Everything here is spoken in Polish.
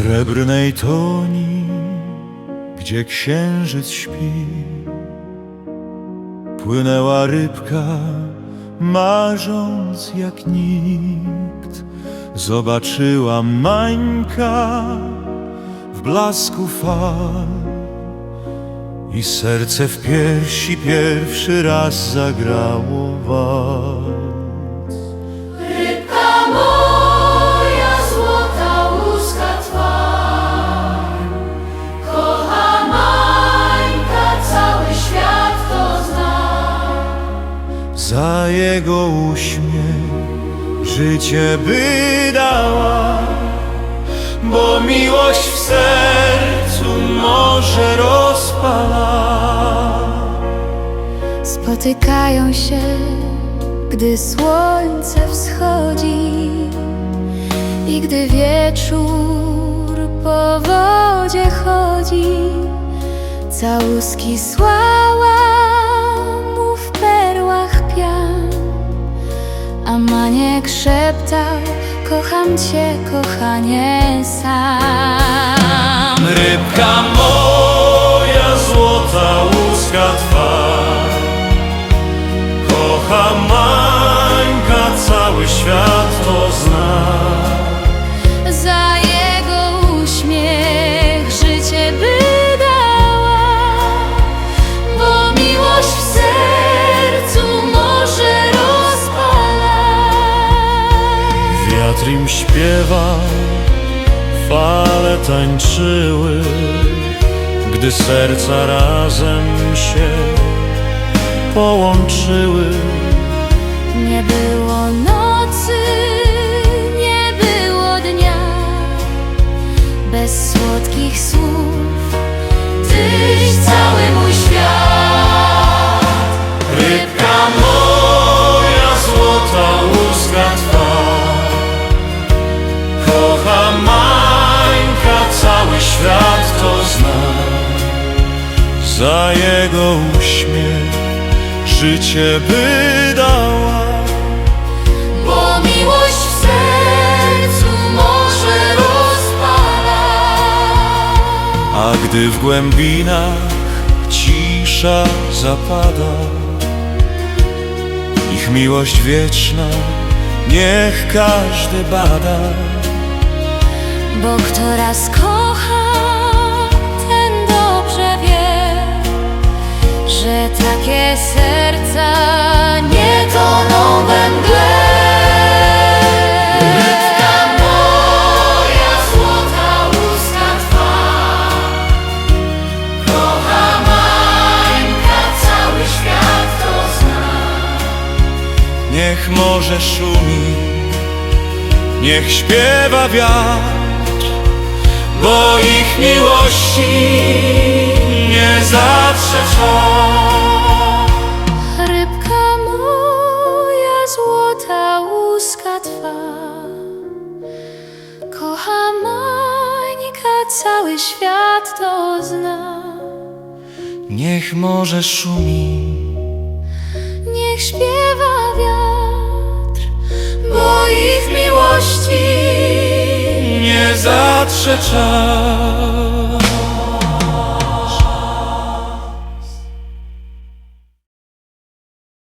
srebrnej toni, gdzie księżyc śpi, płynęła rybka, marząc jak nikt. Zobaczyła Mańka w blasku fal i serce w piersi pierwszy raz zagrało walc. Za jego uśmiech życie by dała, bo miłość w sercu może rozpala. Spotykają się, gdy słońce wschodzi i gdy wieczór po wodzie chodzi. Całuski słała a maniek szeptał: Kocham cię, kochanie sam. Rybka moja, im śpiewa, fale tańczyły, gdy serca razem się połączyły. Nie było nocy, Za jego uśmiech życie by dała. Bo miłość w sercu może rozpalać. A gdy w głębinach cisza zapada, ich miłość wieczna niech każdy bada. Bo kto raz kocha, serca nie toną we mgle. Niech morze szumi, niech śpiewa wiatr, bo ich miłości nie zatrze cały świat to zna Niech morze szumi, Niech śpiewa wiatr, bo ich miłości nie zatrze czas.